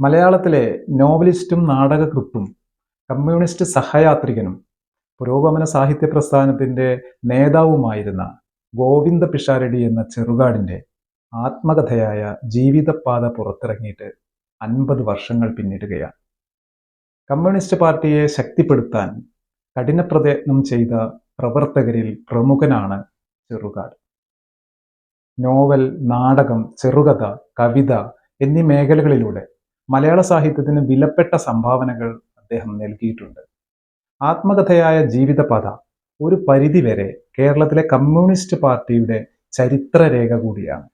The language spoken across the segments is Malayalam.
മലയാളത്തിലെ നോവലിസ്റ്റും നാടകകൃത്തും കമ്മ്യൂണിസ്റ്റ് സഹയാത്രികനും പുരോഗമന സാഹിത്യ പ്രസ്ഥാനത്തിന്റെ നേതാവുമായിരുന്ന ഗോവിന്ദ പിഷാരടി എന്ന ചെറുകാടിന്റെ ആത്മകഥയായ ജീവിതപാത പുറത്തിറങ്ങിയിട്ട് അൻപത് വർഷങ്ങൾ പിന്നിടുകയാണ്. കമ്മ്യൂണിസ്റ്റ് പാർട്ടിയെ ശക്തിപ്പെടുത്താൻ കഠിനപ്രയത്നം ചെയ്ത പ്രവർത്തകരിൽ പ്രമുഖനാണ് ചെറുകാട്. നോവൽ നാടകം ചെറുകഥ കവിത എന്നീ മേഖലകളിലൂടെ മലയാള സാഹിത്യത്തിന് വിലപ്പെട്ട സംഭാവനകൾ അദ്ദേഹം നൽകിയിട്ടുണ്ട്. ആത്മകഥയായ ജീവിതപാത ഒരു പരിധിവരെ കേരളത്തിലെ കമ്മ്യൂണിസ്റ്റ് പാർട്ടിയുടെ ചരിത്രരേഖ കൂടിയാണ്.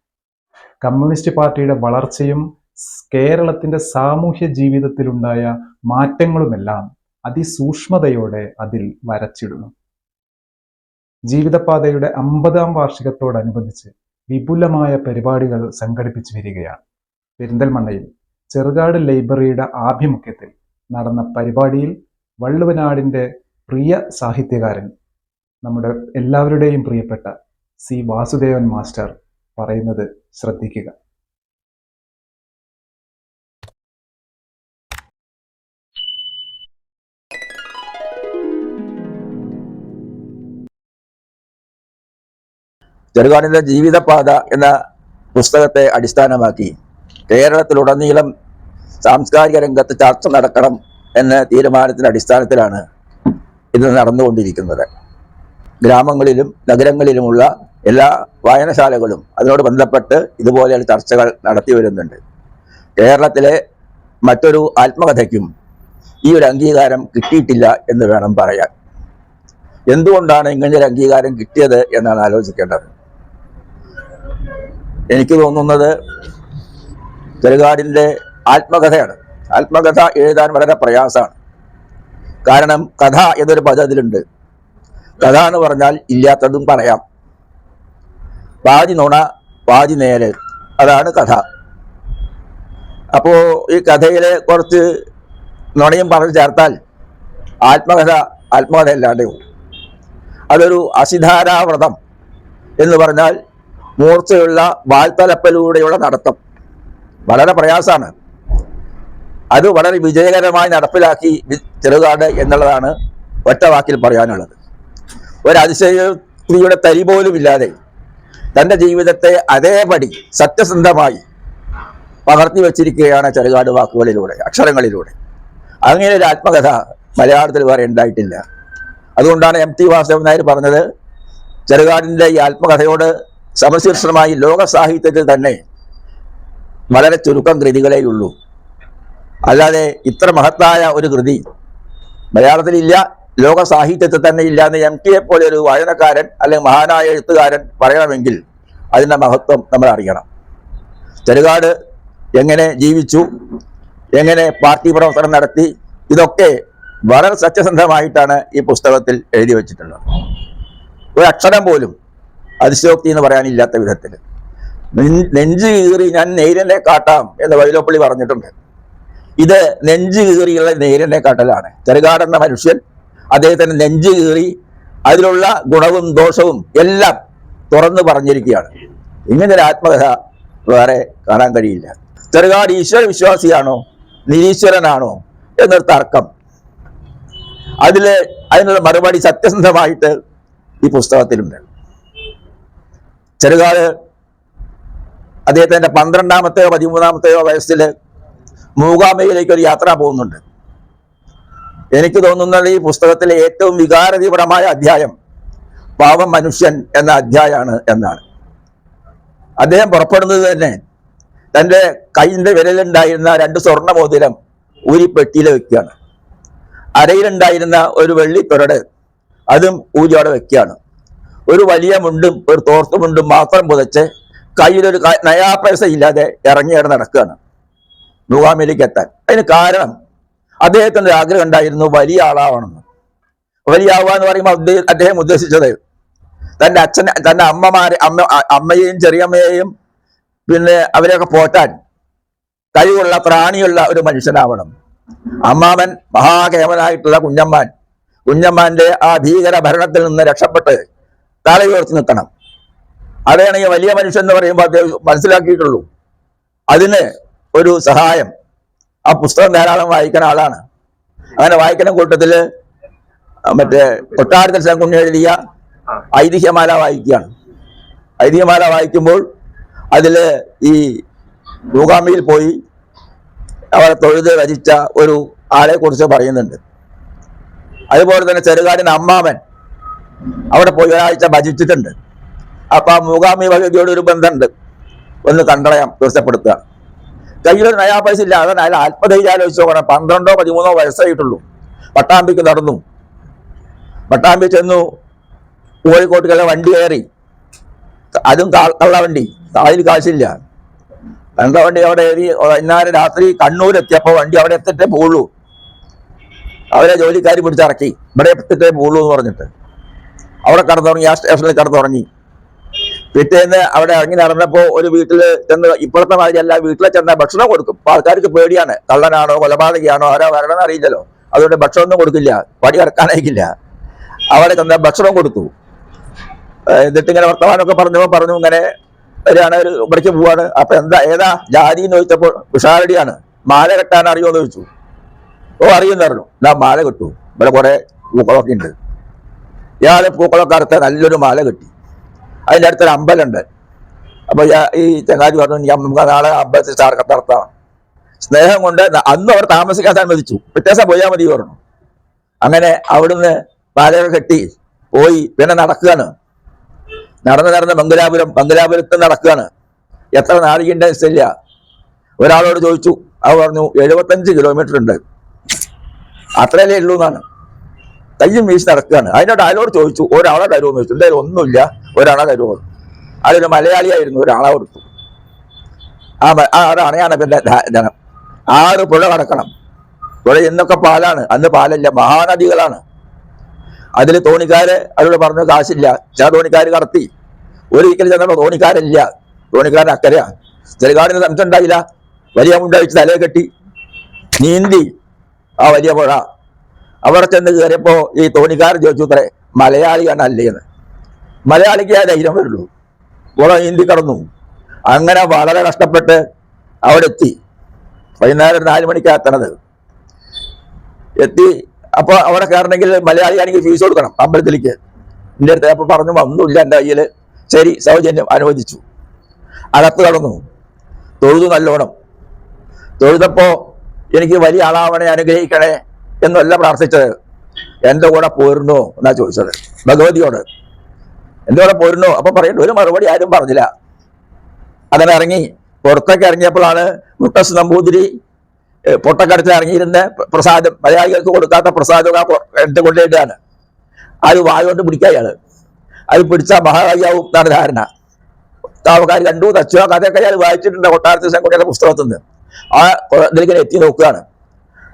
കമ്മ്യൂണിസ്റ്റ് പാർട്ടിയുടെ വളർച്ചയും കേരളത്തിന്റെ സാമൂഹ്യ ജീവിതത്തിലുണ്ടായ മാറ്റങ്ങളുമെല്ലാം അതിസൂക്ഷ്മതയോടെ അതിൽ വരച്ചിടുന്നു. ജീവിതപാതയുടെ അമ്പതാം വാർഷികത്തോടനുബന്ധിച്ച് വിപുലമായ പരിപാടികൾ സംഘടിപ്പിച്ചു വരികയാണ്. പെരിന്തൽമണ്ണയിൽ ചെറുകാട് ലൈബ്രറിയുടെ ആഭിമുഖ്യത്തിൽ നടന്ന പരിപാടിയിൽ വള്ളുവനാടിന്റെ പ്രിയ സാഹിത്യകാരൻ നമ്മുടെ എല്ലാവരുടെയും പ്രിയപ്പെട്ട സി. വാസുദേവൻ മാസ്റ്റർ പറയുന്നത് ശ്രദ്ധിക്കുക. ചെറുകാടിന്റെ ജീവിതപാത എന്ന പുസ്തകത്തെ അടിസ്ഥാനമാക്കി കേരളത്തിലുടനീളം സാംസ്കാരിക രംഗത്ത് ചർച്ച നടക്കണം എന്ന തീരുമാനത്തിന്റെ അടിസ്ഥാനത്തിലാണ് ഇത് നടന്നുകൊണ്ടിരിക്കുന്നത്. ഗ്രാമങ്ങളിലും നഗരങ്ങളിലുമുള്ള എല്ലാ വായനശാലകളും അതിനോട് ബന്ധപ്പെട്ട് ഇതുപോലെയുള്ള ചർച്ചകൾ നടത്തി വരുന്നുണ്ട്. കേരളത്തിലെ മറ്റൊരു ആത്മകഥയ്ക്കും ഈ ഒരു അംഗീകാരം കിട്ടിയിട്ടില്ല എന്ന് വേണം പറയാൻ. എന്തുകൊണ്ടാണ് ഇങ്ങനെ ഒരു അംഗീകാരം കിട്ടിയത് എന്നാണ് ആലോചിക്കേണ്ടത്. എനിക്ക് തോന്നുന്നത് ചെറുകാടിന്റെ ആത്മകഥയാണ്. ആത്മകഥ എഴുതാൻ വളരെ പ്രയാസമാണ്. കാരണം കഥ എന്നൊരു പദത്തിലുണ്ട് കഥ എന്ന് പറഞ്ഞാൽ ഇല്ലാത്തതും പറയാം. പാതി നുണ പാതി നേര്. അതാണ് കഥ. അപ്പോ ഈ കഥയിലെ കുറച്ച് നുണയും പറഞ്ഞു ചേർത്താൽ ആത്മകഥ ആത്മകഥ അല്ലാതെ അതൊരു അസിധാരാവ്രതം എന്ന് പറഞ്ഞാൽ മൂർച്ചയുള്ള വാൽത്തലപ്പിലൂടെയുള്ള നടത്തം. വളരെ പ്രയാസമാണ്. അത് വളരെ വിജയകരമായി നടപ്പിലാക്കി ചെറുതാണ് എന്നുള്ളതാണ് ഒറ്റ വാക്കിൽ പറയാനുള്ളത്. ഒരു അതിശയോക്തിയുടെ തരി പോലും ഇല്ലാതെ തന്റെ ജീവിതത്തെ അതേപടി സത്യസന്ധമായി പകർത്തി വച്ചിരിക്കുകയാണ് ചെറുകാട് വാക്കുകളിലൂടെ അക്ഷരങ്ങളിലൂടെ. അങ്ങനെ ഒരു ആത്മകഥ മലയാളത്തിൽ വേറെ ഉണ്ടായിട്ടില്ല. അതുകൊണ്ടാണ് എം ടി വാസുദേവൻ നായർ പറഞ്ഞത് ചെറുകാടിന്റെ ഈ ആത്മകഥയോട് സമശീർഷമായി ലോക സാഹിത്യത്തിൽ തന്നെ വളരെ ചുരുക്കം കൃതികളേയുള്ളൂ. അല്ലാതെ ഇത്ര മഹത്തായ ഒരു കൃതി മലയാളത്തിലില്ല ലോക സാഹിത്യത്തിൽ തന്നെ ഇല്ല എന്ന് എം ടിയെ പോലെ ഒരു വായനക്കാരൻ അല്ലെങ്കിൽ മഹാനായ എഴുത്തുകാരൻ പറയണമെങ്കിൽ അതിന്റെ മഹത്വം നമ്മൾ അറിയണം. ചെറുകാട് എങ്ങനെ ജീവിച്ചു എങ്ങനെ പാർട്ടി പ്രവർത്തനം നടത്തി ഇതൊക്കെ വളരെ സത്യസന്ധമായിട്ടാണ് ഈ പുസ്തകത്തിൽ എഴുതി വച്ചിട്ടുള്ളത്. ഒരു അക്ഷരം പോലും അതിശയോക്തി എന്ന് പറയാനില്ലാത്ത വിധത്തിൽ. നെഞ്ച് കീറി ഞാൻ നേരനെ കാട്ടാം എന്ന് വൈലോപ്പള്ളി പറഞ്ഞിട്ടുണ്ട്. ഇത് നെഞ്ച് കീറിയുള്ള നേരനെ കാട്ടലാണ്. ചെറുകാടെന്ന മനുഷ്യൻ അദ്ദേഹത്തിന് നെഞ്ച് കീറി അതിലുള്ള ഗുണവും ദോഷവും എല്ലാം തുറന്നു പറഞ്ഞിരിക്കുകയാണ്. ഇങ്ങനെ ഒരു ആത്മകഥ വേറെ കാണാൻ കഴിയില്ല. ചെറുകാട് ഈശ്വര വിശ്വാസിയാണോ? നിരീശ്വരനാണോ? എന്നൊരു തർക്കം. അതിൽ അതിനുള്ള മറുപടി സത്യസന്ധമായിട്ട് ഈ പുസ്തകത്തിലുണ്ട്. ചെറുകാട് അദ്ദേഹത്തിന്റെ പന്ത്രണ്ടാമത്തെയോ പതിമൂന്നാമത്തെയോ വയസ്സിൽ മൂകാമയിലേക്ക് ഒരു യാത്ര പോകുന്നുണ്ട്. എനിക്ക് തോന്നുന്നത് ഈ പുസ്തകത്തിലെ ഏറ്റവും വികാരതീവ്രമായ അധ്യായം പാവം മനുഷ്യൻ എന്ന അധ്യായമാണ് എന്നാണ്. അദ്ദേഹം പുറപ്പെടുന്നത് തന്നെ തന്റെ കൈയിന്റെ വിരലുണ്ടായിരുന്ന രണ്ട് സ്വർണ മോതിരം ഊരി പെട്ടിയിൽ വെക്കുകയാണ്. അരയിലുണ്ടായിരുന്ന ഒരു വെള്ളിത്തുരട് അതും ഊരി അവിടെ വെക്കുകയാണ്. ഒരു വലിയ മുണ്ടും ഒരു തോർത്തുമുണ്ടും മാത്രം പുതച്ച് കയ്യിലൊരു നയാ പൈസ ഇല്ലാതെ ഇറങ്ങിയാണ് നടക്കുകയാണ്. മുഖാമിലേക്ക് എത്താൻ. അതിന് കാരണം അദ്ദേഹത്തിന് ഒരു ആഗ്രഹം ഉണ്ടായിരുന്നു വലിയ ആളാവണമെന്ന്. വലിയ ആവുക എന്ന് പറയുമ്പോൾ അദ്ദേഹം- ഉദ്ദേശിച്ചത് തന്റെ അച്ഛൻ തന്റെ അമ്മമാരെ അമ്മ അമ്മയെയും ചെറിയമ്മയെയും പിന്നെ അവരെയൊക്കെ പോറ്റാൻ കഴിവുള്ള പ്രാണിയുള്ള ഒരു മനുഷ്യനാവണം. അമ്മാമൻ മഹാകേമനായിട്ടുള്ള കുഞ്ഞമ്മാൻ. കുഞ്ഞമ്മാന്റെ ആ ഭീകര ഭരണത്തിൽ നിന്ന് രക്ഷപ്പെട്ട് തലയുയർത്തി നിൽക്കണം. അതാണ് ഈ വലിയ മനുഷ്യൻ എന്ന് പറയുമ്പോൾ അദ്ദേഹം മനസ്സിലാക്കിയിട്ടുള്ളൂ. അതിന് ഒരു സഹായം. ആ പുസ്തകം ധാരാളം വായിക്കുന്ന ആളാണ്. അങ്ങനെ വായിക്കുന്ന കൂട്ടത്തിൽ മറ്റേ കൊട്ടാരത്തിൽ ശങ്കുണ്ണി എഴുതിയ ഐതിഹ്യമാല വായിക്കുകയാണ്. ഐതിഹ്യമാല വായിക്കുമ്പോൾ അതിൽ ഈ മൂകാമ്പിയിൽ പോയി അവരെ തൊഴുത് രചിച്ച ഒരു ആളെക്കുറിച്ച് പറയുന്നുണ്ട്. അതുപോലെ തന്നെ ചെറുകാരൻ അമ്മാവൻ അവിടെ പോയി ഒരാഴ്ച ഭജിച്ചിട്ടുണ്ട്. അപ്പൊ ആ മൂകാമി ഭഗവതിയോട് ഒരു ബന്ധമുണ്ട്. ഒന്ന് കണ്ടളയാം തീർച്ചപ്പെടുത്തുക കയ്യിലൊരു നയാ പൈസ ഇല്ല അവൻ അയാൾ ആത്മധൈര്യം ആലോചിച്ച് നോക്കണം. പന്ത്രണ്ടോ പതിമൂന്നോ വയസ്സായിട്ടുള്ളൂ. പട്ടാമ്പിക്ക് നടന്നു. പട്ടാമ്പി ചെന്നു. കോഴിക്കോട്ടുകളെ വണ്ടി കയറി. അതും കള്ള വണ്ടി. അതിൽ കാശില്ല. കള്ളവണ്ടി അവിടെ കയറി ഇന്നാലെ രാത്രി കണ്ണൂരെത്തിയപ്പോൾ വണ്ടി അവിടെ എത്തിട്ടേ പോകുള്ളൂ അവരെ ജോലിക്കാർ പിടിച്ചിറക്കി. ഇവിടെ എത്തിട്ടേ പോകുള്ളൂ എന്ന് പറഞ്ഞിട്ട്. അവിടെ കടന്നുറങ്ങി ആ സ്റ്റേഷനിൽ കടന്നുറങ്ങി. പിറ്റേന്ന് അവിടെ ഇറങ്ങി നടന്നപ്പോ ഒരു വീട്ടിൽ ചെന്ന് ഇപ്പോഴത്തെ മാതിരി അല്ല വീട്ടിലെ ചെന്ന ഭക്ഷണം കൊടുക്കും. അപ്പൊ ആൾക്കാർക്ക് പേടിയാണ്. കള്ളനാണോ കൊലപാതകയാണോ ആരോ വരണമെന്ന് അറിയില്ലല്ലോ. അതുകൊണ്ട് ഭക്ഷണം ഒന്നും കൊടുക്കില്ല. പടി ഇറക്കാനായിക്കില്ല അവിടെ ചെന്ന ഭക്ഷണം കൊടുത്തു. എന്നിട്ട് ഇങ്ങനെ വർത്തമാനമൊക്കെ പറഞ്ഞു പറഞ്ഞു ഇങ്ങനെ വരികയാണ് ഒരു ഇവിടേക്ക് പോവാണ്. അപ്പൊ എന്താ ഏതാ? ജാതി എന്ന് ചോദിച്ചപ്പോൾ ഉഷാരടിയാണ് മാല കെട്ടാൻ അറിയുമോ എന്ന് ചോദിച്ചു. ഓ അറിയുമെന്ന് പറഞ്ഞു. എന്നാ മാല കിട്ടു. ഇവിടെ കുറെ പൂക്കളൊക്കെ ഉണ്ട്. ഇയാളെ പൂക്കളൊക്കെ അറുത്ത നല്ലൊരു മാല കിട്ടി. അതിന്റെ അടുത്തൊരു അമ്പലമുണ്ട്. അപ്പോൾ ഈ ചങ്ങാതി പറഞ്ഞു ഞാൻ നമുക്ക് നാളെ അമ്പലത്തിൽ സ്റ്റാർ നടത്താം സ്നേഹം കൊണ്ട് അന്ന് അവർ താമസിക്കാൻ സമ്മതിച്ചു. ദിവസം പോയാൽ മതി പറഞ്ഞു. അങ്ങനെ അവിടുന്ന് പാലയൊക്കെ കെട്ടി പോയി. പിന്നെ നടക്കുകയാണ്. നടന്ന് നടന്ന് മംഗലാപുരം മംഗലാപുരത്ത് നടക്കുകയാണ്. എത്ര നാഴികന്റെ ഇല്ല ഒരാളോട് ചോദിച്ചു. അവർ പറഞ്ഞു എഴുപത്തഞ്ച് കിലോമീറ്റർ ഉണ്ട്. അത്രയല്ലേ ഉള്ളൂ എന്നാണ്. കയ്യും വീശി നടക്കുകയാണ്. അതിനോട് ആരോട് ചോദിച്ചു ഒരാളോട് തരുമെന്ന് ചോദിച്ചു എന്തായാലും ഒന്നുമില്ല. ഒരാളെ തരുമോ അതിലൊരു മലയാളിയായിരുന്നു ഒരാളെ കൊടുത്തു. ആ ആ പിന്നെ ധനം ആറ് പുഴ കടക്കണം. പുഴ ഇന്നൊക്കെ പാലാണ് അന്ന് പാലല്ല മഹാനദികളാണ്. അതിൽ തോണിക്കാര് അവരോട് പറഞ്ഞു കാശില്ല. ചില തോണിക്കാർ കടത്തി. ഒരിക്കൽ ചെന്നപ്പോൾ തോണിക്കാരില്ല. തോണിക്കാരൻ അക്കരയാ. ചെറുകാടിന് സംശയം ഉണ്ടായില്ല വലിയ മുണ്ടഴിച്ച് തലയെ കെട്ടി. നീന്തി ആ വലിയ പുഴ. അവിടെ ചെന്ന് കയറിയപ്പോൾ ഈ തോണിക്കാരൻ ചോദിച്ചു അത്രേ മലയാളിയാണ് അല്ലേന്ന് മലയാളിക്ക് ആ ധൈര്യം വരുള്ളൂ. കുറെ നീന്തി കടന്നു. അങ്ങനെ വളരെ കഷ്ടപ്പെട്ട് അവിടെ എത്തി വൈകുന്നേരം നാല് എത്തണത്. എത്തി. അപ്പോൾ അവിടെ കയറണമെങ്കിൽ മലയാളി ആണെങ്കിൽ ഫീസ് കൊടുക്കണം അമ്പലത്തിലേക്ക്. എന്റെ അടുത്ത് അപ്പൊ പറഞ്ഞു ഒന്നുമില്ല എന്റെ കയ്യിൽ ശരി സൗജന്യം അനുവദിച്ചു. അകത്ത് കടന്നു. തൊഴുതു നല്ലോണം. തൊഴുതപ്പോ എനിക്ക് വലിയ ആളാവണേ അനുഗ്രഹിക്കണേ എന്നല്ല പ്രാർത്ഥിച്ചത്. എന്റെ കൂടെ പോരുന്നോ എന്നാ ചോദിച്ചത്. ഭഗവതിയോട്. കൂടെ പോരുന്നോ? അപ്പൊ പറയുന്നു ഒരു മറുപടി ആരും പറഞ്ഞില്ല. അങ്ങനെ ഇറങ്ങി. പുറത്തേക്ക് ഇറങ്ങിയപ്പോഴാണ് മുട്ടസ് നമ്പൂതിരി പൊട്ടക്കടത്തിൽ ഇറങ്ങിയിരുന്ന. പ്രസാദം മലയാളികൾക്ക് കൊടുക്കാത്ത പ്രസാദം ആ എടുത്ത് കൊണ്ടുപോയിട്ടാണ് അത് വായുകൊണ്ട് പിടിക്കുക അയാൾ അത് പിടിച്ചാൽ മഹാകാരിയാവും എന്നാണ് ധാരണ. താവക്കാർ കണ്ടു തച്ചു. ആ കഥയൊക്കെ അയാൾ വായിച്ചിട്ടുണ്ട് കൊട്ടാരത്തിൽ ശങ്കുട്ടിയുടെ പുസ്തകത്തിൽ നിന്ന് ആ കൊ- ഇതിലിങ്ങനെ എത്തി നോക്കുകയാണ്.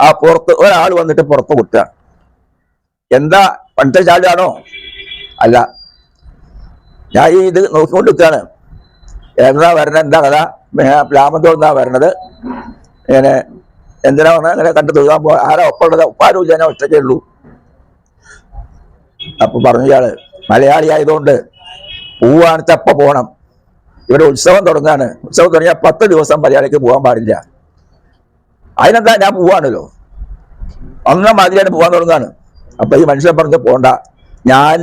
ആ പുറത്ത് ഒരാൾ വന്നിട്ട് പുറത്ത് കുത്തുകയാണ് എന്താ പണ്ടത്തെ ചാടുകയാണോ? അല്ല. ഞാൻ ഈ ഇത് നോക്കിക്കൊണ്ട് നിൽക്കുകയാണ് എന്താ വരണത് എന്താ കഥ? ലാമന്തോ എന്താ വരണത് ഇങ്ങനെ എന്തിനാ പറഞ്ഞാൽ അങ്ങനെ കണ്ടു തീർക്കാൻ പോ ആരാ ഒപ്പമുള്ളത് ഒപ്പാരും ഞാൻ ഒറ്റയ്ക്കേ ഉള്ളൂ. അപ്പൊ പറഞ്ഞു ഇയാൾ മലയാളി ആയതുകൊണ്ട് പൂവാണിച്ചപ്പ പോകണം ഇവിടെ ഉത്സവം തുടങ്ങാണ്. ഉത്സവം തുടങ്ങിയാൽ പത്ത് ദിവസം മലയാളിക്ക് പോകാൻ പാടില്ല. അതിനെന്താ ഞാൻ പോവാണല്ലോ? ഒന്നാം മാതിരിയാണ് പോകാൻ തുടങ്ങാണ്. അപ്പൊ ഈ മനുഷ്യൻ പറഞ്ഞു പോണ്ട. ഞാൻ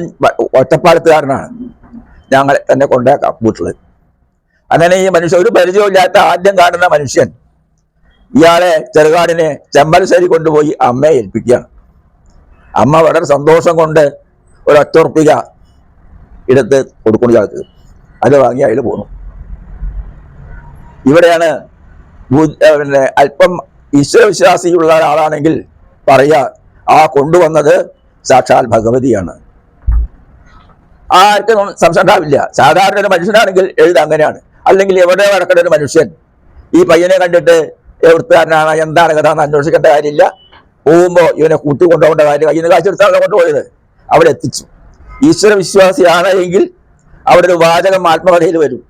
ഒറ്റപ്പാലത്തുകാരനാണ്. ഞങ്ങൾ തന്നെ കൊണ്ടേക്കാം വീട്ടിൽ അങ്ങനെ ഈ മനുഷ്യൻ ഒരു പരിചയമില്ലാത്ത ആദ്യം കാണുന്ന മനുഷ്യൻ ഇയാളെ ചെറുകാടിനെ ചെമ്പൽശ്ശേരി കൊണ്ടുപോയി അമ്മയെ ഏൽപ്പിക്കുകയാണ്. അമ്മ വളരെ സന്തോഷം കൊണ്ട് ഒരു എടുത്ത് കൊടുക്കുന്നു ഇയാൾക്ക്. അത് വാങ്ങി അയാൾ പോണു ഇവിടെയാണ് പിന്നെ അല്പം ഈശ്വരവിശ്വാസിയുള്ള ഒരാളാണെങ്കിൽ പറയുക ആ കൊണ്ടുവന്നത് സാക്ഷാൽ ഭഗവതിയാണ്. ആർക്കും സംശയം ഉണ്ടാവില്ല സാധാരണ ഒരു മനുഷ്യനാണെങ്കിൽ എഴുത അങ്ങനെയാണ്. അല്ലെങ്കിൽ എവിടെ നടക്കുന്ന ഒരു മനുഷ്യൻ ഈ പയ്യനെ കണ്ടിട്ട് എവിടുത്തുകാരനാണ് എന്താണ് കഥ എന്ന് അന്വേഷിക്കേണ്ട കാര്യമില്ല. പോകുമ്പോൾ ഇവനെ കൂട്ടി കൊണ്ടുപോകേണ്ട കാര്യം കയ്യിൽ നിന്ന് കാശെടുത്താണ് കൊണ്ടുപോയത്. അവിടെ എത്തിച്ചു. ഈശ്വര വിശ്വാസിയാണ് എങ്കിൽ അവിടെ ഒരു വാചകം ആത്മകഥയിൽ വരും.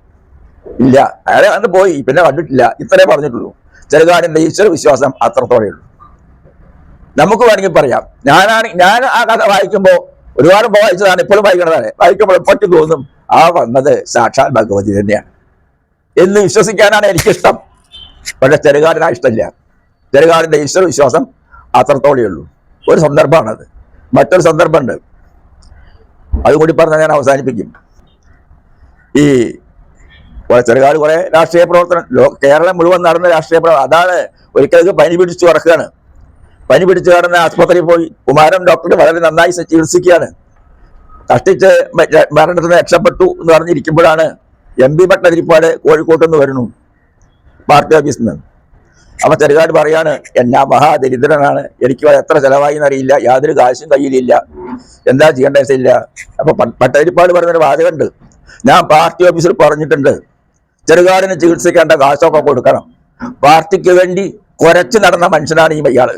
ഇല്ല. അയാളെ അന്ന് പോയി. പിന്നെ കണ്ടിട്ടില്ല. ഇത്രേ പറഞ്ഞിട്ടുള്ളൂ. ചെറുകാരന്റെ ഈശ്വര വിശ്വാസം അത്രത്തോടെയുള്ളൂ നമുക്ക് വേണമെങ്കിൽ പറയാം. ഞാനാണ് ഞാൻ ആ കഥ വായിക്കുമ്പോൾ ഒരുപാട് വായിച്ചതാണ് ഇപ്പോഴും വായിക്കണതാണ് വായിക്കുമ്പോൾ എപ്പോഴും തോന്നും ആ വന്നത് സാക്ഷാൽ ഭഗവതി തന്നെയാണ്. എന്ന് വിശ്വസിക്കാനാണ് എനിക്കിഷ്ടം. പക്ഷെ ചെറുകാരനാ ഇഷ്ടമില്ല. ചെറുകാടിന്റെ ഈശ്വര വിശ്വാസം അത്രത്തോളേ ഉള്ളൂ. ഒരു സന്ദർഭമാണത്. മറ്റൊരു സന്ദർഭമുണ്ട്. അതുകൂടി പറഞ്ഞാൽ ഞാൻ അവസാനിപ്പിക്കും. ഈ ചെറുകാട് കുറേ രാഷ്ട്രീയ പ്രവർത്തനം കേരളം മുഴുവൻ നടന്ന രാഷ്ട്രീയ പ്രവർത്തനം അതാണ് ഒരിക്കലും പനി പിടിച്ചു കിടക്കുകയാണ്. പനി പിടിച്ചു കാണുന്ന ആശുപത്രിയിൽ പോയി. കുമാരൻ ഡോക്ടർ വളരെ നന്നായി ചികിത്സിക്കുകയാണ്. കഷ്ടിച്ച് മരണത്തിന് രക്ഷപ്പെട്ടു എന്ന് പറഞ്ഞിരിക്കുമ്പോഴാണ് എം പി ഭട്ടതിരിപ്പാട് കോഴിക്കോട്ട് നിന്ന് വരുന്നു. പാർട്ടി ഓഫീസിൽ നിന്ന്. അപ്പൊ ചെറുകാട് പറയാണ് എന്നാ മഹാദരിദ്രനാണ്. എനിക്ക് എത്ര ചെലവായി എന്നറിയില്ല. യാതൊരു കാശും കയ്യിലില്ല. എന്താ ചെയ്യേണ്ട വെച്ചില്ല അപ്പൊ ഭട്ടതിരിപ്പാട് പറഞ്ഞൊരു വാചകമുണ്ട്. ഞാൻ പാർട്ടി ഓഫീസിൽ പറഞ്ഞിട്ടുണ്ട് ചെറുകാടിന് ചികിത്സിക്കേണ്ട കാശൊക്കെ കൊടുക്കണം. പാർട്ടിക്ക് വേണ്ടി കുറച്ച് നടന്ന മനുഷ്യനാണ് ഈ ഇയാൾ.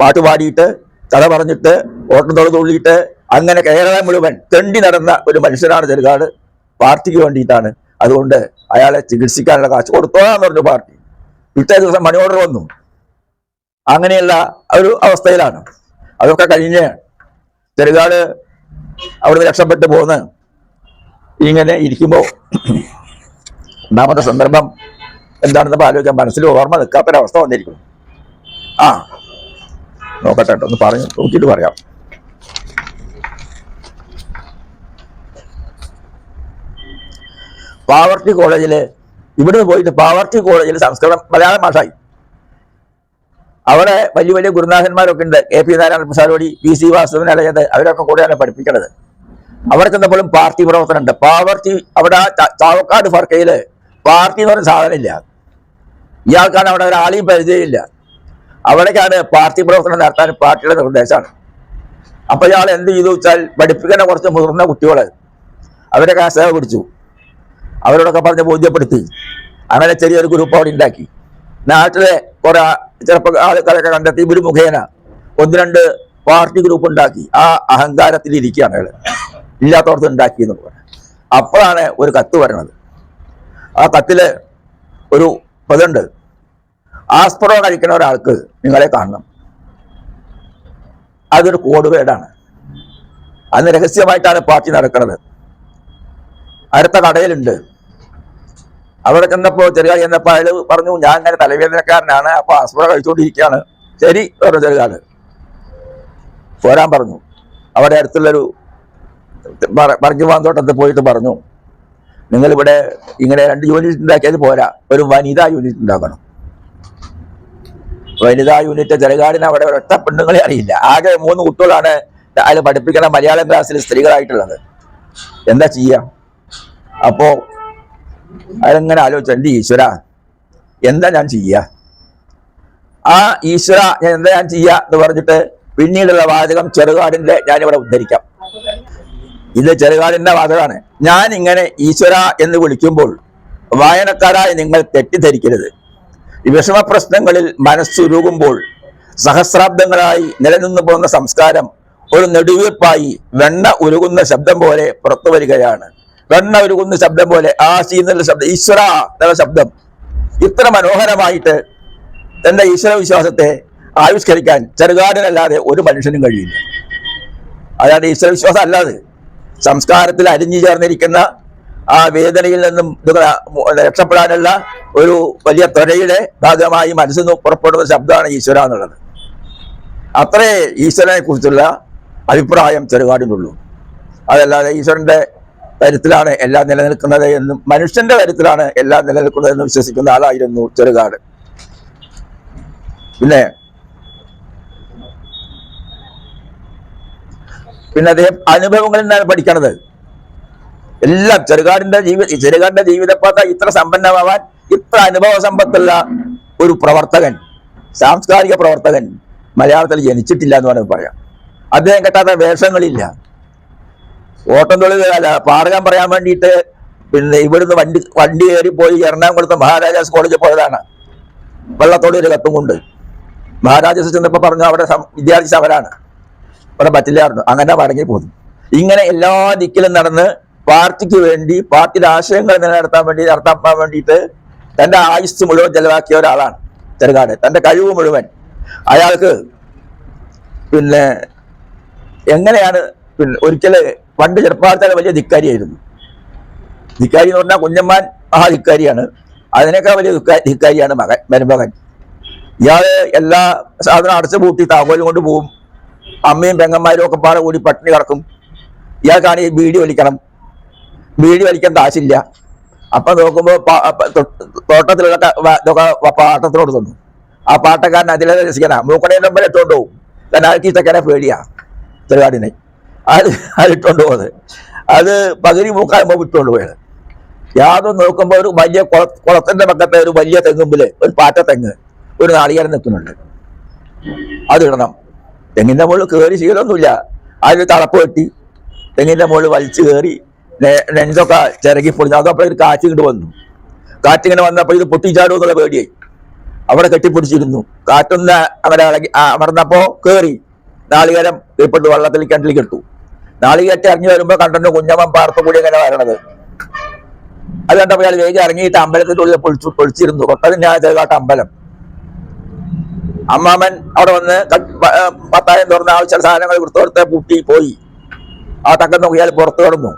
പാട്ട് പാടിയിട്ട് കഥ പറഞ്ഞിട്ട് ഓട്ടം തുള്ളിയിട്ട് അങ്ങനെ കേരളം മുഴുവൻ തെണ്ടി നടന്ന ഒരു മനുഷ്യനാണ് ചെറുകാട് പാർട്ടിക്ക് വേണ്ടിയിട്ടാണ്. അതുകൊണ്ട് അയാളെ ചികിത്സിക്കാനുള്ള കാശ് കൊടുത്തോളാന്ന് പറഞ്ഞു പാർട്ടി. പിറ്റേ ദിവസം മണി ഓർഡർ വന്നു. അങ്ങനെയുള്ള ഒരു അവസ്ഥയിലാണ്. അതൊക്കെ കഴിഞ്ഞ് ചെറുകാട് അവിടുന്ന് രക്ഷപ്പെട്ടു പോന്ന് ഇങ്ങനെ ഇരിക്കുമ്പോൾ ഒന്നാമത്തെ സന്ദർഭം എന്താണെന്ന് ആലോചിക്കാൻ മനസ്സിൽ ഓർമ്മ നിൽക്കാത്തൊരവസ്ഥ വന്നിരിക്കുന്നു. ആ നോക്കട്ടെ കേട്ടോ ഒന്ന് പറഞ്ഞു നോക്കിയിട്ട് പറയാം. പാവർട്ടി കോളേജിൽ ഇവിടുന്ന് പോയിട്ട് പാവർട്ടി കോളേജിൽ സംസ്കൃതം മലയാളം ഭാഷായി. അവിടെ വലിയ വലിയ ഗുരുനാഥന്മാരൊക്കെ ഉണ്ട്. കെ പി നാരായണ പ്രസാദോടി പി സി വാസുവിൻ അലയത് അവരൊക്കെ കൂടെയാണ് പഠിപ്പിക്കുന്നത് അവിടെ ചെന്നപ്പോഴും പാർട്ടി പ്രവർത്തനം ഉണ്ട് പാവർട്ടി അവിടെ ചാവക്കാട് ഫർക്കയിൽ പാർട്ടി എന്ന് പറഞ്ഞ സാധനമില്ല. ഇയാൾക്കാണ് അവിടെ ഒരാളെയും പരിചയമില്ല അവിടേക്കാണ് പാർട്ടി പ്രവർത്തനം നടത്താൻ പാർട്ടിയുടെ നിർദ്ദേശമാണ്. അപ്പൊ ഇയാൾ എന്ത് ചെയ്തു വെച്ചാൽ പഠിപ്പിക്കുന്ന കുറച്ച് മുതിർന്ന കുട്ടികൾ അവരെ കാശ പിടിച്ചു. അവരോടൊക്കെ പറഞ്ഞ് ബോധ്യപ്പെടുത്തി. അങ്ങനെ ചെറിയൊരു ഗ്രൂപ്പ് അവിടെ ഉണ്ടാക്കി. നാട്ടിലെ കുറെ ചെറുപ്പ ആൾക്കാരൊക്കെ കണ്ടെത്തി. ഇവർ മുഖേന ഒന്ന് രണ്ട് പാർട്ടി ഗ്രൂപ്പ് ഉണ്ടാക്കി. ആ അഹങ്കാരത്തിൽ ഇരിക്കുകയാണ് അയാൾ ഇല്ലാത്തവർക്ക് ഉണ്ടാക്കി എന്ന് പറഞ്ഞു. അപ്പോഴാണ് ഒരു കത്ത് വരണത്. ആ കത്തിൽ ഒരു പതുണ്ട് ആസ്പറോ കഴിക്കുന്ന ഒരാൾക്ക് നിങ്ങളെ കാണണം. അതൊരു കോഡ് വേർഡാണ് അന്ന് രഹസ്യമായിട്ടാണ് പാർട്ടി നടക്കുന്നത് അടുത്ത കടയിലുണ്ട്. അവിടെ ചെന്നപ്പോ ചെറുകാട് ചെന്നപ്പോ അയാൾ പറഞ്ഞു ഞാൻ ഇങ്ങനെ തലവേദനക്കാരനാണ് അപ്പൊ ആസ്പ്രോ കഴിച്ചുകൊണ്ടിരിക്കുകയാണ്. ശരി പറഞ്ഞു ചെറുകാട് പോരാൻ പറഞ്ഞു. അവിടെ അടുത്തുള്ളൊരു പറഞ്ഞു തോട്ടത്തിൽ പോയിട്ട് പറഞ്ഞു നിങ്ങളിവിടെ ഇങ്ങനെ രണ്ട് യൂണിറ്റ് ഉണ്ടാക്കിയത് പോരാ. ഒരു വനിതാ യൂണിറ്റ് ഉണ്ടാക്കണം. വനിതാ യൂണിറ്റ് ചെറുകാടിന് അവിടെ ഒരൊറ്റ പെണ്ണുങ്ങളെ അറിയില്ല. ആകെ മൂന്ന് കുട്ടികളാണ് അതിൽ പഠിപ്പിക്കുന്ന മലയാളം ക്ലാസ്സിൽ സ്ത്രീകളായിട്ടുള്ളത്. എന്താ ചെയ്യാം? അപ്പോ അയാളിങ്ങനെ ആലോചിച്ചു എന്റെ ഈശ്വര എന്താ ഞാൻ ചെയ്യുക ആ ഈശ്വര ഞാൻ എന്താ ഞാൻ ചെയ്യാ? എന്ന് പറഞ്ഞിട്ട് പിന്നീടുള്ള വാചകം ചെറുകാടിന്റെ ഞാനിവിടെ ഉദ്ധരിക്കാം. ഇത് ചെറുകാടിന്റെ വാചകമാണ്. ഞാൻ ഇങ്ങനെ ഈശ്വര എന്ന് വിളിക്കുമ്പോൾ വായനക്കാരായി നിങ്ങൾ തെറ്റിദ്ധരിക്കരുത്. വിഷമ പ്രശ്നങ്ങളിൽ മനസ്സുരുകുമ്പോൾ സഹസ്രാബ്ദങ്ങളായി നിലനിന്നു പോകുന്ന സംസ്കാരം ഒരു നെടുവീർപ്പായി വെണ്ണ ഉരുകുന്ന ശബ്ദം പോലെ പുറത്തു വരികയാണ്. വെണ്ണ ഉരുകുന്ന ശബ്ദം പോലെ ആ ചെയ്യുന്ന ശബ്ദം ഈശ്വര എന്നുള്ള ശബ്ദം. ഇത്ര മനോഹരമായിട്ട് തന്റെ ഈശ്വര വിശ്വാസത്തെ ആവിഷ്കരിക്കാൻ ചെറുകാരനല്ലാതെ ഒരു മനുഷ്യനും കഴിയില്ല. അതായത് ഈശ്വര വിശ്വാസം അല്ലാതെ സംസ്കാരത്തിൽ അരിഞ്ഞു ചേർന്നിരിക്കുന്ന ആ വേദനയിൽ നിന്നും രക്ഷപ്പെടാനുള്ള ഒരു വലിയ ത്വരയുടെ ഭാഗമായി മനസ്സിൽ നിന്ന് പുറപ്പെടുന്ന ശബ്ദമാണ് ഈശ്വര എന്നുള്ളത്. അത്രേ ഈശ്വരനെ കുറിച്ചുള്ള അഭിപ്രായം ചെറുകാടിനുള്ളൂ. അതല്ലാതെ ഈശ്വരന്റെ തരത്തിലാണ് എല്ലാം നിലനിൽക്കുന്നത് എന്നും മനുഷ്യന്റെ തരത്തിലാണ് എല്ലാം നിലനിൽക്കുന്നത് എന്ന് വിശ്വസിക്കുന്ന ആളായിരുന്നു ചെറുകാട്. പിന്നെ പിന്നെ അദ്ദേഹം അനുഭവങ്ങളിൽ നിന്നാണ് പഠിക്കണത്. എല്ലാം ചെറുകാടിന്റെ ജീവിത ചെറുകാടിന്റെ ജീവിതപാത ഇത്ര സമ്പന്നമാവാൻ ഇത്ര അനുഭവ സമ്പത്തുള്ള ഒരു പ്രവർത്തകൻ സാംസ്കാരിക പ്രവർത്തകൻ മലയാളത്തിൽ ജനിച്ചിട്ടില്ല എന്ന് വേണമെങ്കിൽ പറയാം. അദ്ദേഹം കെട്ടാത്ത വേഷങ്ങളില്ല. ഓട്ടം തൊഴിലല്ല പാടകം പറയാൻ വേണ്ടിയിട്ട് പിന്നെ ഇവിടുന്ന് വണ്ടി വണ്ടി കയറി പോയി എറണാകുളത്ത് മഹാരാജാസ് കോളേജിൽ പോയതാണ്. വെള്ളത്തോടെ ഒരു കത്തും കൊണ്ട്. മഹാരാജാസ് ചെന്നപ്പോ പറഞ്ഞു അവിടെ വിദ്യാർത്ഥി സമരാണ്. അവിടെ പറ്റില്ലായിരുന്നു. അങ്ങനെ മടങ്ങി പോന്നു. ഇങ്ങനെ എല്ലാ ദിക്കിലും നടന്ന് പാർട്ടിക്ക് വേണ്ടി പാർട്ടിയുടെ ആശയങ്ങൾ നിലനിർത്താൻ വേണ്ടി നടത്താൻ വേണ്ടിയിട്ട് തന്റെ ആയുസ് മുഴുവൻ ചെലവാക്കിയ ഒരാളാണ് തെരുകാട് തന്റെ കഴിവ് മുഴുവൻ അയാൾക്ക് പിന്നെ എങ്ങനെയാണ് പിന്നെ ഒരിക്കൽ പണ്ട് ചെറുപ്പകാലത്തെ വലിയ ധിക്കാരിയായിരുന്നു. ധിക്കാരി എന്ന് പറഞ്ഞാൽ കുഞ്ഞമ്മാൻ ആ ധിക്കാരിയാണ് അതിനേക്കാൾ വലിയ ധിക്കാ- ധിക്കാരിയാണ് മകൻ മരുമകൻ. ഇയാൾ എല്ലാ സാധനം അടച്ചു പൂട്ടി താക്കോലും കൊണ്ട് പോവും. അമ്മയും പെങ്ങന്മാരും ഒക്കെ പാടെ കൂടി പട്ടിണി കിടക്കും. ഇയാൾക്കാണെങ്കിൽ ബീഡി വലിക്കണം. ബീഡി വലിക്കാൻ കാശില്ല. അപ്പൊ നോക്കുമ്പോ തോട്ടത്തിലുള്ള പാട്ടത്തിനോട് തന്നു ആ പാട്ടക്കാരൻ അതിലെ രസിക്കാനാ മൂക്കടയിൽ നമ്മൾ ഇട്ടുകൊണ്ട് പോകും തന്നെ ആൾക്ക് ഈ പേടിയാ തെളിവാടിനെ അത് അത് ഇട്ടോണ്ട് പോകുന്നത് അത് പകുതി മൂക്കാകുമ്പോൾ വിട്ടുകൊണ്ട് പോയത്. യാതൊന്നും നോക്കുമ്പോൾ ഒരു വലിയ കുള കുളത്തിന്റെ പക്കത്തെ ഒരു വലിയ തെങ്ങുമ്പിൽ ഒരു പാറ്റ തെങ്ങ് ഒരു നാളികേരം നിൽക്കുന്നുണ്ട്. അത് ഇടണം. തെങ്ങിന്റെ മുകളിൽ കയറി ശീലമൊന്നുമില്ല. അതിൽ തളപ്പ് കെട്ടി തെങ്ങിന്റെ മുകളിൽ വലിച്ചു കയറി നെഞ്ചൊക്കെ ചിരകി പൊളിഞ്ഞു. അതപ്പോൾ ഒരു കാറ്റ് ഇങ്ങോട്ട് വന്നു. കാറ്റിങ്ങനെ വന്നപ്പോൾ ഇത് പൊട്ടിച്ചാടും എന്നുള്ള പേടിയായി. അവിടെ കെട്ടിപ്പിടിച്ചിരുന്നു. കാറ്റൊന്ന് അങ്ങനെ ഇളകി അമർന്നപ്പോൾ അമർന്നപ്പോ കയറി നാളികേരം കീഴ്പ്പെട്ട് വള്ളത്തിൽ കിണറ്റിൽ കെട്ടു നാളികേറ്റ് ഇറങ്ങി വരുമ്പോൾ കണ്ടു കുഞ്ഞമ്മൻ പാർത്ത കൂടി ഇങ്ങനെ വരണത്. അത് കണ്ടപ്പോൾ അയാൾ വേഗം ഇറങ്ങിയിട്ട് അമ്പലത്തിന്റെ ഉള്ളിൽ പൊളിച്ചു പൊളിച്ചിരുന്നു. തൊട്ടത് ഞാൻ ചെറുകാട്ട അമ്പലം. അമ്മാമൻ അവിടെ വന്ന് പത്തായം തുറന്ന് ആവശ്യ സാധനങ്ങൾ കൊടുത്തു പൂട്ടി പോയി. ആ തക്കം നോക്കിയാൽ പുറത്തു കിടന്നു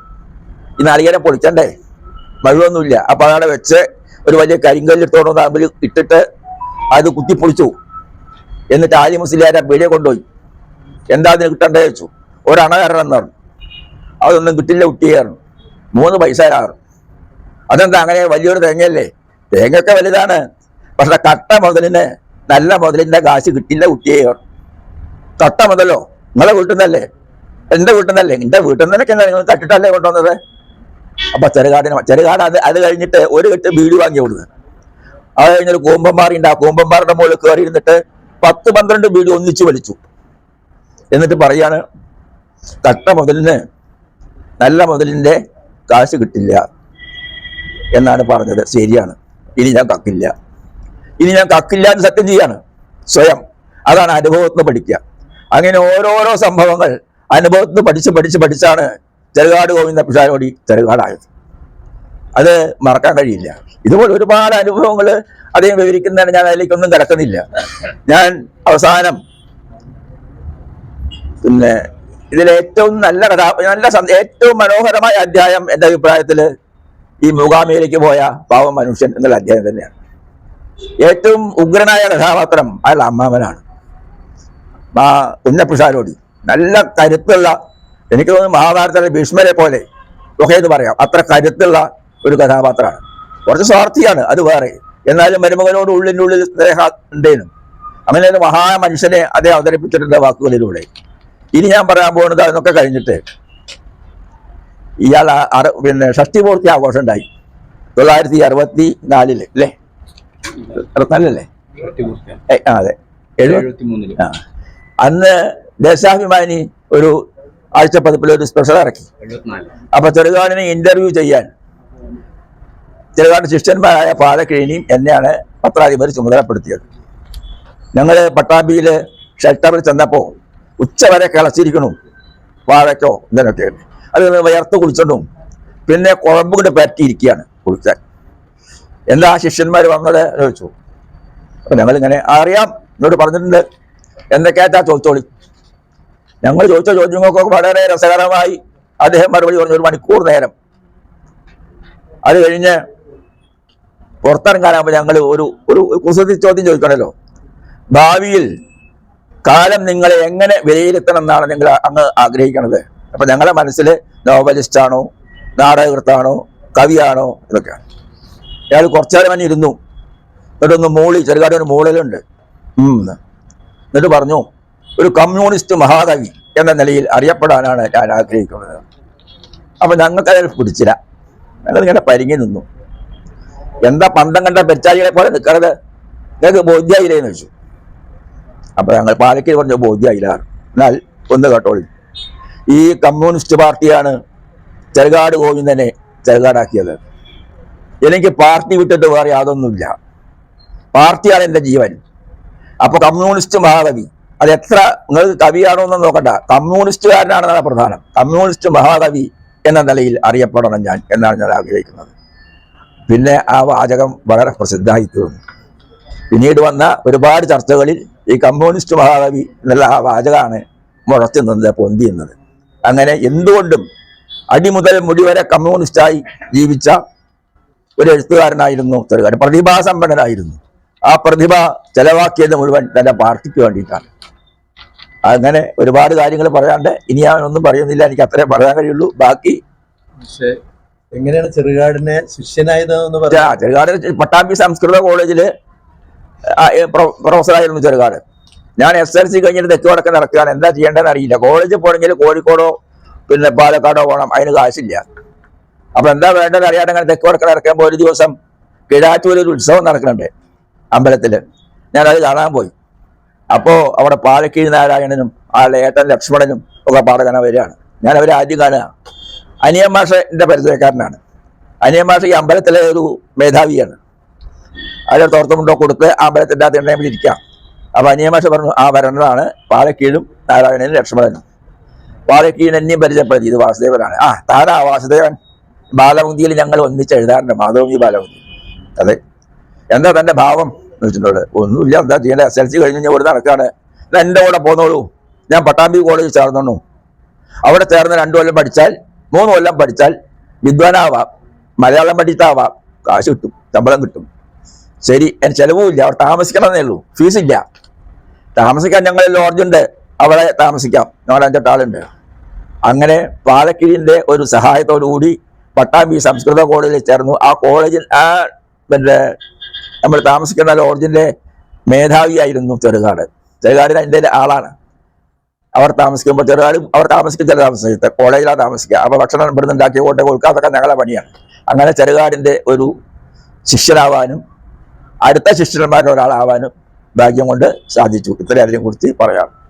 ഈ നാളികേരം പൊളിച്ചണ്ടേ? മഴുവൊന്നുമില്ല അപ്പൊ അതവിടെ വെച്ച് ഒരു വലിയ കരിങ്കല്ലിട്ടോണ്ട് തമ്മിൽ ഇട്ടിട്ട് അത് കുത്തിപ്പൊളിച്ചു. എന്നിട്ട് ആലി മുസ്ലിയാരെ പീടിയെ കൊണ്ടുപോയി. എന്താ അതിന് കിട്ടണ്ടേ വെച്ചു ഒരണ കയറണം പറഞ്ഞു അതൊന്നും കിട്ടില്ല കുട്ടിയായിരുന്നു. മൂന്ന് പൈസ ആറും അതെന്താ അങ്ങനെ വലിയൊരു തേങ്ങയല്ലേ? തേങ്ങയൊക്കെ വലുതാണ്. പക്ഷെ കട്ട മുതലിന് നല്ല മുതലിന്റെ കാശ് കിട്ടില്ല കുട്ടിയെ കട്ട മുതലോ? നിങ്ങളെ വീട്ടിൽ നിന്നല്ലേ? എന്റെ വീട്ടിൽ നിന്നല്ലേ? എന്റെ വീട്ടിൽ നിന്നൊക്കെ നിങ്ങൾ തട്ടിട്ടല്ലേ കൊണ്ടുവന്നത്? അപ്പൊ ചെറുകാടിന് ചെറുകാട് അത് അത് കഴിഞ്ഞിട്ട് ഒരു കെട്ട് വീട് വാങ്ങി കൊടുത്ത്. അത് കഴിഞ്ഞൊരു കൂമ്പന്മാറി ഉണ്ട് ആ കൂമ്പന്മാരുടെ മുകളിൽ കയറി ഇരുന്നിട്ട് പത്ത് പന്ത്രണ്ട് വീട് ഒന്നിച്ചു വലിച്ചു. എന്നിട്ട് പറയാണ് കട്ട മുതലിന് നല്ല മുതലിന്റെ കാശ് കിട്ടില്ല എന്നാണ് പറഞ്ഞത്. ശരിയാണ്. ഇനി ഞാൻ കക്കില്ല. ഇനി ഞാൻ കക്കില്ല എന്ന് സത്യം ചെയ്യാണ്. സ്വയം. അതാണ് അനുഭവത്തിൽ നിന്ന് പഠിക്കുക. അങ്ങനെ ഓരോരോ സംഭവങ്ങൾ അനുഭവത്തിൽ നിന്ന് പഠിച്ച് പഠിച്ച് പഠിച്ചാണ് ചെറുകാട് ഗോവിന്ദ പിഷാരോടി ചെറുകാടായത് അത് മറക്കാൻ കഴിയില്ല. ഇതുപോലെ ഒരുപാട് അനുഭവങ്ങൾ അദ്ദേഹം വിവരിക്കുന്നതാണ് ഞാൻ അതിലേക്കൊന്നും കിടക്കുന്നില്ല. ഞാൻ അവസാനം പിന്നെ ഇതിൽ ഏറ്റവും നല്ല കഥാ നല്ല ഏറ്റവും മനോഹരമായ അധ്യായം എന്റെ അഭിപ്രായത്തിൽ ഈ മൂകാമിയിലേക്ക് പോയ പാവം മനുഷ്യൻ എന്നുള്ള അധ്യായം തന്നെയാണ്. ഏറ്റവും ഉഗ്രനായ കഥാപാത്രം അയാൾ അമ്മാവനാണ്. ആ കുഞ്ഞപ്പിഷാരോടി നല്ല കരുത്തുള്ള എനിക്ക് തോന്നുന്നു മഹാഭാരതത്തിലെ ഭീഷ്മരെ പോലെ ഒക്കെ എന്ന് പറയാം. അത്ര കരുത്തുള്ള ഒരു കഥാപാത്രമാണ്. കുറച്ച് സ്വാർത്ഥിയാണ് അത് വേറെ. എന്നാലും മരുമകനോട് ഉള്ളിന്റെ ഉള്ളിൽ സ്നേഹ ഉണ്ടേനും അങ്ങനെ ഒരു മഹാമനുഷ്യനെ അതേ അവതരിപ്പിച്ചിട്ടുണ്ട് വാക്കുകളിലൂടെ. ഇനി ഞാൻ പറയാൻ പോകുന്നത് അതൊക്കെ കഴിഞ്ഞിട്ട് ഇയാൾ പിന്നെ ഷഷ്ടിപൂർത്തി ആഘോഷം ഉണ്ടായി. തൊള്ളായിരത്തി അറുപത്തി നാലിൽ അല്ലേ? അറുപത്തിനാലല്ലേ അതെ. എഴുപത്തി മൂന്നിൽ അന്ന് ദേശാഭിമാനി ഒരു ആഴ്ചപ്പതിപ്പിൽ ഒരു സ്പെഷ്യൽ ഇറക്കി. അപ്പൊ ചെറുകാടിനെ ഇന്റർവ്യൂ ചെയ്യാൻ. ചെറുകാട് ശിഷ്യന്മാരായ പാലക്കിഴിനിയും എന്നെയാണ് പത്രാധിപർ ചുമതലപ്പെടുത്തിയത്. ഞങ്ങൾ പട്ടാമ്പിയിൽ ഷെൽട്ടറിൽ ചെന്നപ്പോൾ ഉച്ചവരെ കിളച്ചിരിക്കണു വാഴയ്ക്കോ ഇതിനൊക്കെ അത് വയർത്ത് കുളിച്ചിട്ടും പിന്നെ കുഴമ്പ് കൊണ്ട് പറ്റിയിരിക്കുകയാണ് കുളിച്ചാൽ എന്താ ശിഷ്യന്മാർ വന്നത്? ചോദിച്ചു. അപ്പൊ ഞങ്ങളിങ്ങനെ അറിയാം. എന്നോട് പറഞ്ഞിട്ടുണ്ട്. എന്തൊക്കെയാച്ചാ ചോദിച്ചോളി. ഞങ്ങൾ ചോദിച്ച ചോദ്യങ്ങൾക്കൊക്കെ വളരെ രസകരമായി അദ്ദേഹം മറുപടി പറഞ്ഞു ഒരു മണിക്കൂർ നേരം. അത് കഴിഞ്ഞ് പുറത്തിറങ്ങാനാകുമ്പോൾ ഞങ്ങൾ ഒരു ഒരു കുസൃതി ചോദ്യം ചോദിക്കണല്ലോ. ഭാവിയിൽ കാലം നിങ്ങളെ എങ്ങനെ വിലയിരുത്തണം എന്നാണ് നിങ്ങൾ അങ്ങ് ആഗ്രഹിക്കുന്നത് അപ്പൊ ഞങ്ങളുടെ മനസ്സിൽ നോവലിസ്റ്റാണോ നാടകകൃത്താണോ കവിയാണോ ഇതൊക്കെയാണ് അയാൾ കുറച്ചേരം തന്നെ ഇരുന്നു. എന്നിട്ടൊന്ന് മൂളി ഒരു മൂളലുണ്ട്. എന്നിട്ട് പറഞ്ഞു ഒരു കമ്മ്യൂണിസ്റ്റ് മഹാകവി എന്ന നിലയിൽ അറിയപ്പെടാനാണ് ഞാൻ ആഗ്രഹിക്കുന്നത്. അപ്പൊ ഞങ്ങൾക്ക് അതിൽ പിടിച്ചില്ല. ഞങ്ങൾ ഇങ്ങനെ പരിങ്ങി നിന്നു. എന്താ പന്തം കണ്ട പെച്ചാരികളെ പോലെ നിൽക്കണത് നിങ്ങൾക്ക് ബോധ്യായില്ലേന്ന് വെച്ചു അപ്പൊ ഞങ്ങൾ പാലക്കിൽ പറഞ്ഞു ബോധ്യായില്ല. എന്നാൽ ഒന്ന് കേട്ടോളി. ഈ കമ്മ്യൂണിസ്റ്റ് പാർട്ടിയാണ് ചെറുകാട് ഗോവിന്ദനെ ചെറുകാടാക്കിയത്. എനിക്ക് പാർട്ടി വിട്ടിട്ട് വേറെ യാതൊന്നുമില്ല. പാർട്ടിയാണ് എന്റെ ജീവൻ. അപ്പോൾ കമ്മ്യൂണിസ്റ്റ് മഹാകവി അത് എത്ര നിങ്ങൾ കവിയാണോ എന്ന് നോക്കണ്ട. കമ്മ്യൂണിസ്റ്റുകാരനാണെന്നാണ് പ്രധാനം. കമ്മ്യൂണിസ്റ്റ് മഹാകവി എന്ന നിലയിൽ അറിയപ്പെടണം ഞാൻ എന്നാണ് ഞാൻ ആഗ്രഹിക്കുന്നത്. പിന്നെ ആ വാചകം വളരെ പ്രസിദ്ധമായി തീർന്നു. പിന്നീട് വന്ന ഒരുപാട് ചർച്ചകളിൽ ഈ കമ്മ്യൂണിസ്റ്റ് മഹാകവി എന്നുള്ള ആ വാചകമാണ് മുഴച്ചു നിന്നത് പൊന്തിയുന്നത് അങ്ങനെ എന്തുകൊണ്ടും അടിമുതൽ മുടിവരെ കമ്മ്യൂണിസ്റ്റായി ജീവിച്ച ഒരു എഴുത്തുകാരനായിരുന്നു ചെറുകാരൻ പ്രതിഭാസമ്പന്നനായിരുന്നു. ആ പ്രതിഭ ചെലവാക്കിയത് മുഴുവൻ തന്റെ പാർട്ടിക്ക് വേണ്ടിയിട്ടാണ്. അങ്ങനെ ഒരുപാട് കാര്യങ്ങൾ പറയാണ്ട് ഇനി ഞാൻ ഒന്നും പറയുന്നില്ല. എനിക്ക് അത്രേ പറയാൻ കഴിയുള്ളൂ. ബാക്കി പക്ഷേ എങ്ങനെയാണ് ചെറുകാടിനെ ശിഷ്യനായതെന്ന് ചെറുകാട് പട്ടാമ്പി സംസ്കൃത കോളേജിൽ പ്രൊഫസറായിരുന്നു ചെറുകാട് ഞാൻ എസ് എൽ സി കഴിഞ്ഞിട്ട് തെക്ക് വടക്ക് നടക്കുകയാണ്. എന്താ ചെയ്യേണ്ടതെന്ന് അറിയില്ല. കോളേജിൽ പോകണമെങ്കിൽ കോഴിക്കോടോ പിന്നെ പാലക്കാടോ പോകണം. അതിന് കാശില്ല. അപ്പൊ എന്താ വേണ്ടതെന്ന് അറിയാതെ അങ്ങനെ തെക്ക് വടക്ക് നടക്കുമ്പോൾ ഒരു ദിവസം കിഴാറ്റൂരിൽ ഒരു ഉത്സവം നടക്കുന്നുണ്ട് അമ്പലത്തിൽ. ഞാനത് കാണാൻ പോയി. അപ്പോ അവിടെ പാലക്കീഴ് നാരായണനും ആ ഏട്ടൻ ലക്ഷ്മണനും ഒക്കെ പാടകന വരികയാണ്. ഞാൻ അവരെ ആദ്യം കാണുക. അനിയൻ പരിചയക്കാരനാണ്. അനിയൻ ഈ അമ്പലത്തിലെ ഒരു മേധാവിയാണ്. അതിൽ തോർത്തുമുണ്ടോ കൊടുത്ത് ആ അമ്പലത്തിന്റെ അകത്ത് ഇരിക്കാം അപ്പൊ അനിയൻ പറഞ്ഞു ആ വരണതാണ് പാലക്കീഴും നാരായണനും ലക്ഷ്മണനും. പാലക്കീഴൻ എന്നെയും പരിചയപ്പെടുത്തി. ഇത് വാസുദേവനാണ്. ആ താനാ വാസുദേവൻ. ബാലമുന്തിയിൽ ഞങ്ങൾ ഒന്നിച്ച് എഴുതാറുണ്ട്. മാധവമുന്തി ബാലമുന്തി. അതെ. എന്താ തന്റെ ഭാവം? വെച്ചിട്ടുണ്ട്. ഒന്നുമില്ല. എന്താ ചെയ്യേണ്ട? എസ് എൽ സി കഴിഞ്ഞ് ഞാൻ വെറുതെ നടക്കാണ് ഞാൻ എന്റെ കൂടെ പോന്നോളൂ. ഞാൻ പട്ടാമ്പി കോളേജിൽ ചേർന്നു അവിടെ ചേർന്ന് രണ്ടു കൊല്ലം പഠിച്ചാൽ മൂന്ന് കൊല്ലം പഠിച്ചാൽ വിദ്വാനാവാം. മലയാളം പഠിച്ചിട്ടാവാം കാശ് കിട്ടും. ശമ്പളം കിട്ടും. ശരി. എന്റെ ചിലവും ഇല്ല അവിടെ താമസിക്കണമെന്നേ ഉള്ളൂ. ഫീസില്ല താമസിക്കാൻ ഞങ്ങൾ ലോഡ്ജുണ്ട് അവിടെ താമസിക്കാം. ആളുണ്ട്. അങ്ങനെ പാലക്കിഴിന്റെ ഒരു സഹായത്തോടു കൂടി പട്ടാമ്പി സംസ്കൃത കോളേജിൽ ചേർന്നു. ആ കോളേജിൽ ആ പിന്നെ നമ്മൾ താമസിക്കുന്ന ലോഡ്ജിന്റെ മേധാവിയായിരുന്നു ചെറുകാട്. ചെറുകാടിന് അതിന്റെ ആളാണ്. അവർ താമസിക്കുമ്പോൾ ചെറുകാട് അവർ താമസിക്കും ചില താമസിക്കുന്നത് കോളേജിലാണ് താമസിക്കുക. അപ്പോൾ ഭക്ഷണം ഇവിടുന്ന് ഉണ്ടാക്കി കോട്ടെ കൊടുക്കാതൊക്കെ ഞങ്ങളെ പണിയാണ്. അങ്ങനെ ചെറുകാടിന്റെ ഒരു ശിഷ്യനാവാനും അടുത്ത ശിഷ്യന്മാരുടെ ഒരാളാവാനും ഭാഗ്യം കൊണ്ട് സാധിച്ചു. ഇത്രയും അതിനെ കുറിച്ച് പറയാം.